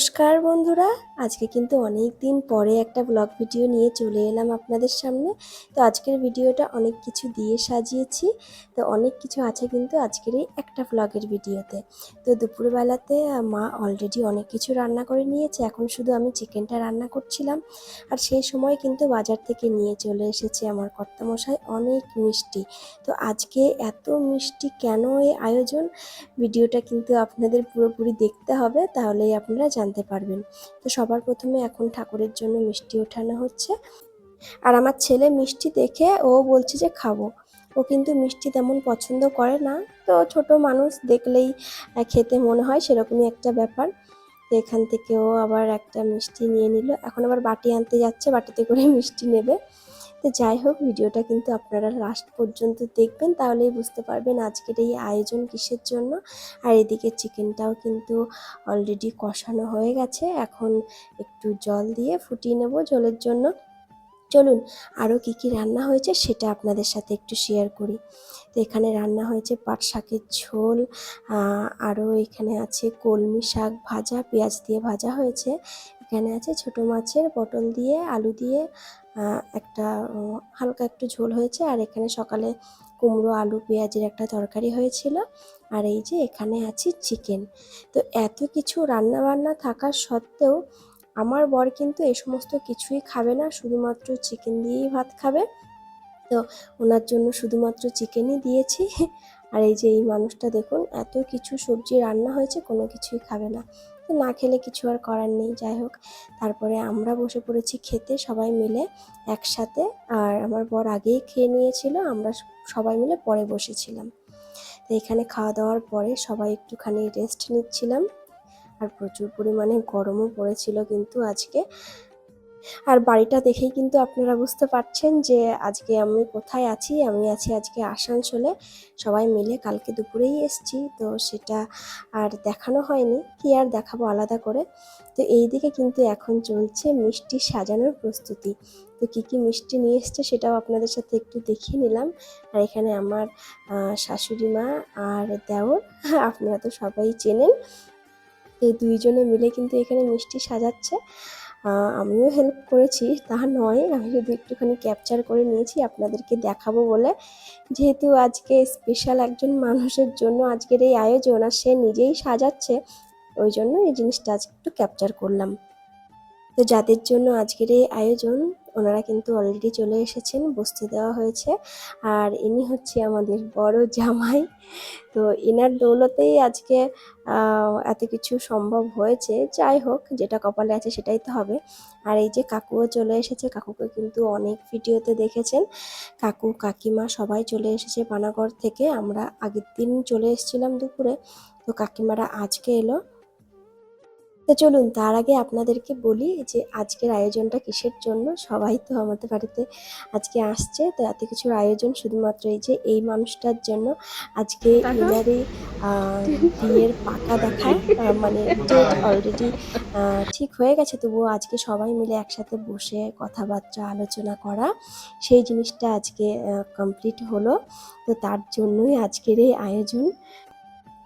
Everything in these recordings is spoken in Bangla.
নমস্কার বন্ধুরা। আজকে কিন্তু অনেক দিন পরে একটা ব্লগ ভিডিও নিয়ে চলে এলাম আপনাদের সামনে। তো আজকের ভিডিওটা অনেক কিছু দিয়ে সাজিয়েছি। তো অনেক কিছু আছে কিন্তু আজকের এই একটা ব্লগের ভিডিওতে তো। দুপুরবেলাতে মা অলরেডি অনেক কিছু রান্না করে নিয়েছে। এখন শুধু আমি চিকেনটা রান্না করছিলাম। আর সেই সময় কিন্তু বাজার থেকে নিয়ে চলে এসেছে আমার কর্তামশাই অনেক মিষ্টি। তো আজকে এত মিষ্টি কেন এই আয়োজন? ভিডিওটা কিন্তু আপনাদের পুরোপুরি দেখতে হবে, তাহলেই আপনারা জানতে পারবেন। তো সবার প্রথমে এখন ঠাকুরের জন্য মিষ্টি ওঠানো হচ্ছে। আর আমার ছেলে মিষ্টি দেখে ও বলছে যে খাব। ও কিন্তু মিষ্টি তেমন পছন্দ করে না। তো ছোট মানুষ দেখলেই খেতে মনে হয় সেরকমই একটা ব্যাপার। এখান থেকে ও আবার একটা মিষ্টি নিয়ে নিল। এখন আবার বাটি আনতে যাচ্ছে, বাটিতে করে মিষ্টি নেবে। তো যাই হোক, ভিডিওটা কিন্তু আপনারা লাস্ট পর্যন্ত দেখবেন, তাহলেই বুঝতে পারবেন আজকের এই আয়োজন কিসের জন্য। আর এদিকে চিকেনটাও কিন্তু অলরেডি কষানো হয়ে গেছে। এখন একটু জল দিয়ে ফুটিয়ে নেব জলের জন্য। চলুন, আরও কী কী রান্না হয়েছে সেটা আপনাদের সাথে একটু শেয়ার করি। তো এখানে রান্না হয়েছে পাট শাকের ঝোল আরও এখানে আছে কলমি শাক ভাজা, পেঁয়াজ দিয়ে ভাজা হয়েছে। এখানে আছে ছোট মাছের পটল দিয়ে, আলু দিয়ে একটা হালকা একটু ঝোল হয়েছে আর এখানে সকালে কুমড়ো, আলু, পেঁয়াজের একটা তরকারি হয়েছিল। আর এই যে এখানে আছে চিকেন তো এত কিছু রান্না বান্না থাকা সত্ত্বেও আমার বর কিন্তু এই সমস্ত কিছুই খাবে না, শুধুমাত্র চিকেন দিয়েই ভাত খাবে। তো ওনার জন্য শুধুমাত্র চিকেনই দিয়েছি। আর এই যে এই মানুষটা দেখুন, এত কিছু সবজি রান্না হয়েছে, কোনো কিছুই খাবে না। তো না খেলে কিছু আর করার নেই, যাই হোক। তারপরে আমরা বসে পড়েছি খেতে, সবাই মিলে একসাথে। আর আমার বর আগেই খেয়ে নিয়েছিল, আমরা সবাই মিলে পরে বসেছিলাম। তো এখানে খাওয়া দাওয়ার পরে সবাই একটুখানি রেস্ট নিচ্ছিলাম। আর প্রচুর পরিমাণে গরমও পড়েছিল কিন্তু আজকে। আর বাড়িটা দেখেই কিন্তু আপনারা বুঝতে পারছেন যে আজকে আমি কোথায় আছি, আমি আছি আজকে আসানসোলে। সবাই মিলে কালকে দুপুরেই এসছি, তো সেটা আর দেখানো হয়নি, কি আর দেখাবো আলাদা করে। তো এই দিকে কিন্তু এখন চলছে মিষ্টি সাজানোর প্রস্তুতি। তো কী কী মিষ্টি নিয়ে এসছে সেটাও আপনাদের সাথে একটু দেখিয়ে নিলাম। আর এখানে আমার শাশুড়ি মা আর দেওর, আপনারা তো সবাই চেনেন। এই দুইজনে মিলে কিন্তু এখানে মিষ্টি সাজাচ্ছে। আমিও হেল্প করেছি। তা নয়, আমি শুধু একটুখানি ক্যাপচার করে নিয়েছি, আপনাদেরকে দেখাবো বলে। যেহেতু আজকে স্পেশাল একজন মানুষের জন্য আজকের এই আয়োজন আর সে নিজেই সাজাচ্ছে, ওই জন্য এই জিনিসটা আজকে একটু ক্যাপচার করলাম। তো যাদের জন্য আজকের এই আয়োজন ওনারা কিন্তু অলরেডি চলে এসেছেন, বসতে দেওয়া হয়েছে। আর ইনি হচ্ছে আমাদের বড় জামাই। তো এনার দৌলতেই আজকে এত কিছু সম্ভব হয়েছে। যাই হোক, যেটা কপালে আছে সেটাই তো হবে। আর এই যে কাকুও চলে এসেছে, কাকুকে কিন্তু অনেক ভিডিওতে দেখেছেন। কাকু, কাকিমা সবাই চলে এসেছে পানাগড় থেকে। আমরা আগের দিন চলে এসেছিলাম দুপুরে। তো কাকিমারা আজকে এলো। তো চলুন তার আগে আপনাদেরকে বলি যে আজকের আয়োজনটা কিসের জন্য? সবাই তো আমাদের বাড়িতে আজকে আসছে তো এত কিছুর আয়োজন শুধুমাত্র এই যে এই মানুষটার জন্য। আজকে আহ, বিয়ের পাকা দেখা মানে ডেট অলরেডি ঠিক হয়ে গেছে। তবুও আজকে সবাই মিলে একসাথে বসে কথাবার্তা আলোচনা করা সেই জিনিসটা আজকে কমপ্লিট হলো। তো তার জন্যই আজকের এই আয়োজন।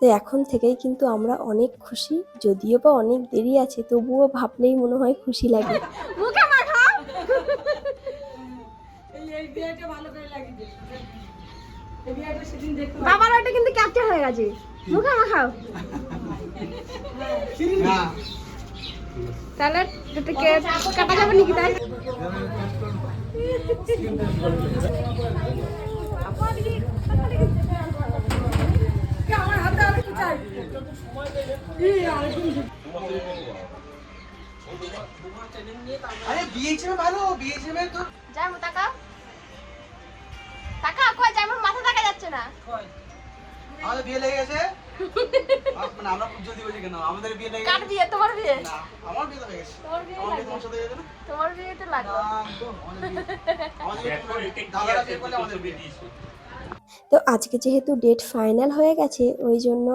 তো এখন থেকেই কিন্তু আমরা অনেক খুশি যদিও বা অনেক দেরি আছে তবুও ভাবলেই মনে হয় খুশি লাগে। বাবার ওটা কিন্তু ক্যাপচার হয়ে গেছে। মুখে মাখাও তাহলে কাটা যাবে নাকি তাই? আরে বিএইচএম ভালো বিএইচএম তো যাই মো টাকা টাকা কই যাই মোর মাথা দেখা যাচ্ছে না আমাদের বিয়ে লেগে গেছে মানে আমরা খুব জলদি বলছি কেন আমাদের বিয়ে লেগে কার বিয়ে তোমার বিয়ে না আমার বিয়ে তো গেছে তোমার বিয়ে আমার লাগবে তোমার সাথে গেছে না তোমার বিয়েতে তো আমাদের দাদারা বিয়ে করলে আমাদের বিয়ে তো আজকে যেহেতু ডেট ফাইনাল হয়ে গেছে ওই জন্য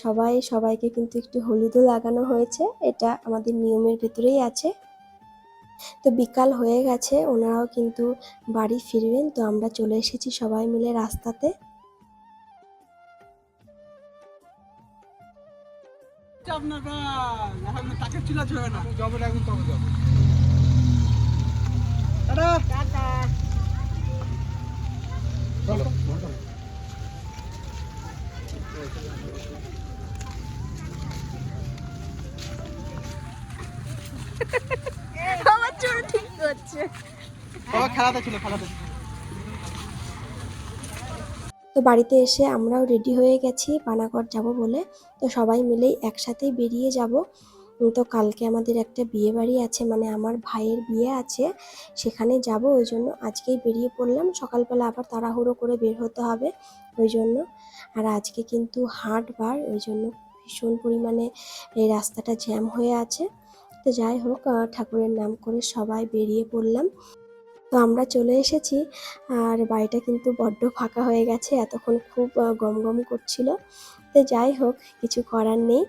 সবাই সবাইকে কিন্তু একটু হলুদও লাগানো হয়েছে। এটা আমাদের নিয়মের ভেতরেই আছে। তো বিকাল হয়ে গেছে ওনারাও কিন্তু বাড়ি ফিরবেন। তো আমরা চলে এসেছি সবাই মিলে রাস্তাতে। আপনার আমার চুল ঠিক করছে। ও খেলাতে ছিল খেলাতে তো বাড়িতে এসে আমরাও রেডি হয়ে গেছি পানাগড় যাব বলে। তো সবাই মিলেই একসাথেই বেরিয়ে যাব। তো কালকে আমাদের একটা বিয়ে বাড়ি আছে মানে আমার ভাইয়ের বিয়ে আছে সেখানে যাব ওই জন্য আজকেই বেরিয়ে পড়লাম। সকালবেলা আবার তাড়াহুড়ো করে বের হতে হবে ওই জন্য। আর আজকে কিন্তু হাটবার ওই জন্য ভীষণ পরিমাণে এই রাস্তাটা জ্যাম হয়ে আছে। তো যাই হোক ঠাকুরের নাম করে সবাই বেরিয়ে পড়লাম। তো আমরা চলে এসেছি আর বাড়িটা কিন্তু বড্ড ফাঁকা হয়ে গেছে এতক্ষণ খুব আহ, গম গম করছিল। তো যাই হোক, কিছু করার নেই।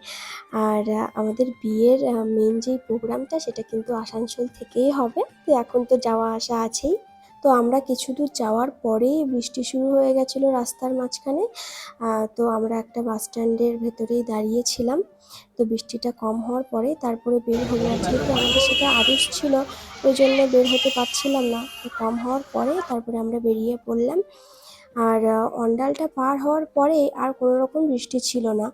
আর আমাদের বিয়ের মেন যেই প্রোগ্রামটা সেটা কিন্তু আসানসোল থেকেই হবে। তো এখন তো যাওয়া আসা আছেই। তো আমরা কিছু দূর যাওয়ার পরেই বৃষ্টি শুরু হয়ে গেছিল রাস্তার মাঝখানে। তো আমরা একটা বাস স্ট্যান্ডের ভেতরেই দাঁড়িয়েছিলাম। তো বৃষ্টিটা কম হওয়ার পরে তারপরে বের হয়ে আর তো আমাদের সেটা আদেশ ছিল, ওই জন্য বের হতে পারছিলাম না। তো কম হওয়ার পরে তারপরে আমরা বেরিয়ে পড়লাম। আর অন্ডালটা পার হওয়ার পরে আর কোনো রকম বৃষ্টি ছিল না।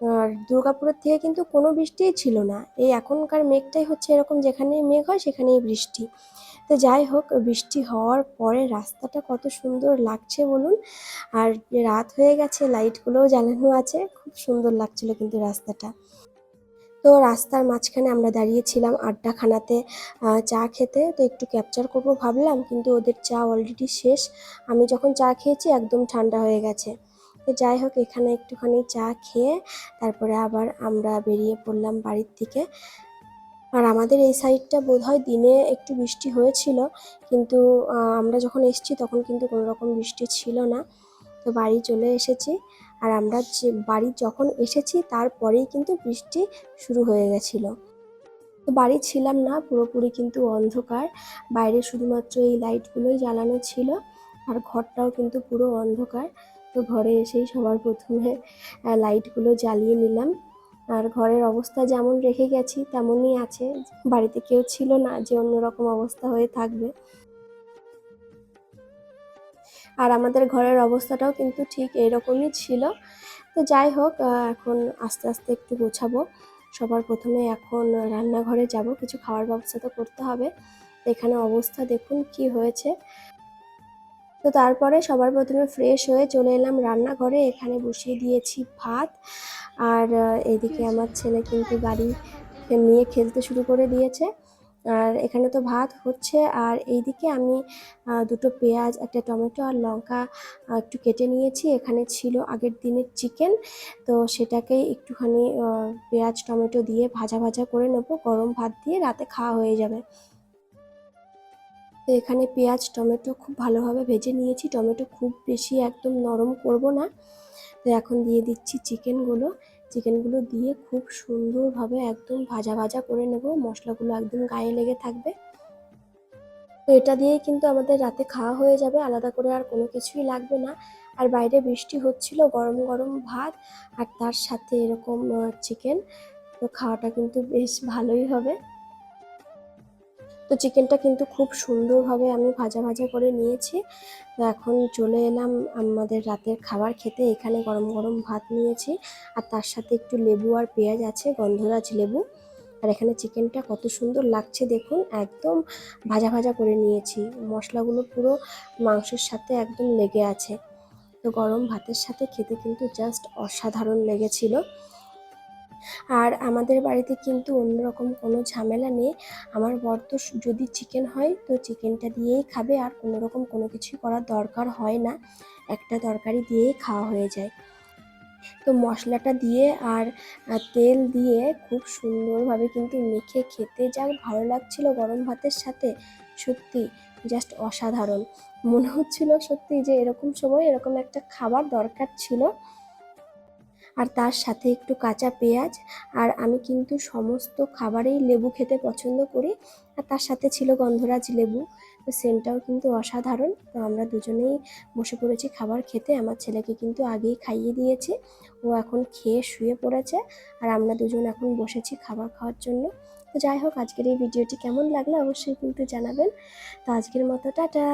আর দুর্গাপুরের থেকে কিন্তু কোনো বৃষ্টিই ছিল না। এই এখনকার মেঘটাই হচ্ছে এরকম যেখানেই মেঘ হয় সেখানেই বৃষ্টি। তো যাই হোক, বৃষ্টি হওয়ার পরে রাস্তাটা কত সুন্দর লাগছে বলুন। আর রাত হয়ে গেছে, লাইটগুলোও জ্বালানো আছে। খুব সুন্দর লাগছিল কিন্তু রাস্তাটা। তো রাস্তার মাঝখানে আমরা দাঁড়িয়েছিলাম আড্ডাখানাতে চা খেতে। তো একটু ক্যাপচার করব ভাবলাম, কিন্তু ওদের চা অলরেডি শেষ। আমি যখন চা খেয়েছি, একদম ঠান্ডা হয়ে গেছে। তো যাই হোক, এখানে একটুখানি চা খেয়ে তারপরে আবার আমরা বেরিয়ে পড়লাম বাড়ির থেকে আর আমাদের এই সাইডটা বোধহয় দিনে একটু বৃষ্টি হয়েছিল, কিন্তু আমরা যখন এসেছি তখন কিন্তু কোনো রকম বৃষ্টি ছিল না। তো বাড়ি চলে এসেছি। আর আমরা যে বাড়ি যখন এসেছি তারপরেই কিন্তু বৃষ্টি শুরু হয়ে গেছিল। তো বাড়ি ছিলাম না, পুরোপুরি কিন্তু অন্ধকার। বাইরে শুধুমাত্র এই লাইটগুলোই জ্বালানো ছিল, আর ঘরটাও কিন্তু পুরো অন্ধকার। তো ঘরে এসেই সবার প্রথমে লাইটগুলো জ্বালিয়ে নিলাম। আর ঘরের অবস্থা যেমন রেখে গেছি, তেমনই আছে। বাড়িতে কেউ ছিল না যে অন্যরকম অবস্থা হয়ে থাকবে। আর আমাদের ঘরের অবস্থাটাও কিন্তু ঠিক এরকমই ছিল। তো যাই হোক এখন আস্তে আস্তে একটু গোছাবো। সবার প্রথমে এখন রান্নাঘরে যাব কিছু খাওয়ার ব্যবস্থা তো করতে হবে। এখানে অবস্থা দেখুন কি হয়েছে। তো তারপরে সবার প্রথমে ফ্রেশ হয়ে চলে এলাম রান্নাঘরে। এখানে বসিয়ে দিয়েছি ভাত। আর এদিকে আমার ছেলে কিন্তু গাড়ি নিয়ে খেলতে শুরু করে দিয়েছে। আর এখানে তো ভাত হচ্ছে। আর এইদিকে আমি দুটো পেঁয়াজ, একটা টমেটো আর লঙ্কা একটু কেটে নিয়েছি। এখানে ছিল আগের দিনের চিকেন। তো সেটাকেই একটুখানি পেঁয়াজ, টমেটো দিয়ে ভাজা ভাজা করে নেব। গরম ভাত দিয়ে রাতে খাওয়া হয়ে যাবে। তো এখানে পেঁয়াজ, টমেটো খুব ভালোভাবে ভেজে নিয়েছি। টমেটো খুব বেশি একদম নরম করব না। তো এখন দিয়ে দিচ্ছি চিকেনগুলো। চিকেনগুলো দিয়ে খুব সুন্দরভাবে একদম ভাজা ভাজা করে নেব। মশলাগুলো একদম গায়ে লেগে থাকবে। তো এটা দিয়েই কিন্তু আমাদের রাতে খাওয়া হয়ে যাবে। আলাদা করে আর কোনো কিছুই লাগবে না। আর বাইরে বৃষ্টি হচ্ছিল, গরম গরম ভাত আর তার সাথে এরকম চিকেন তো খাওয়াটা কিন্তু বেশ ভালোই হবে। তো চিকেনটা কিন্তু খুব সুন্দরভাবে আমি ভাজা ভাজা করে নিয়েছি। তো এখন চলে এলাম আমাদের রাতের খাবার খেতে। এখানে গরম গরম ভাত নিয়েছি আর তার সাথে একটু লেবু আর পেঁয়াজ আছে, গন্ধরাজ লেবু। আর এখানে চিকেনটা কত সুন্দর লাগছে দেখুন, একদম ভাজা ভাজা করে নিয়েছি। মশলাগুলো পুরো মাংসের সাথে একদম লেগে আছে। তো গরম ভাতের সাথে খেতে কিন্তু জাস্ট অসাধারণ লেগেছিল। আর আমাদের বাড়িতে কিন্তু অন্যরকম কোনো ঝামেলা নেই। আমার বর তো যদি চিকেন হয় তো চিকেনটা দিয়েই খাবে আর কোনো রকম কোনো কিছুই করার দরকার হয় না। একটা তরকারি দিয়েই খাওয়া হয়ে যায়। তো মশলাটা দিয়ে আর তেল দিয়ে খুব সুন্দরভাবে কিন্তু মেখে খেতে যা ভালো লাগছিল গরম ভাতের সাথে। সত্যি জাস্ট অসাধারণ। মনে হচ্ছিল সত্যি যে এরকম সময় এরকম একটা খাবার দরকার ছিল। আর তার সাথে একটু কাঁচা পেঁয়াজ, আর আমি কিন্তু সমস্ত খাবারেই লেবু খেতে পছন্দ করি। আর তার সাথে ছিল গন্ধরাজ লেবু, তো সেন্টটাও কিন্তু অসাধারণ। তো আমরা দুজনেই বসে পড়েছি খাবার খেতে। আমার ছেলেকে কিন্তু আগেই খাইয়ে দিয়েছে। ও এখন খেয়ে শুয়ে পড়েছে, আর আমরা দুজন এখন বসেছি খাবার খাওয়ার জন্য। তো যাই হোক, আজকের এই ভিডিওটি কেমন লাগল অবশ্যই কিন্তু জানাবেন। তো আজকের মতো, টাটা!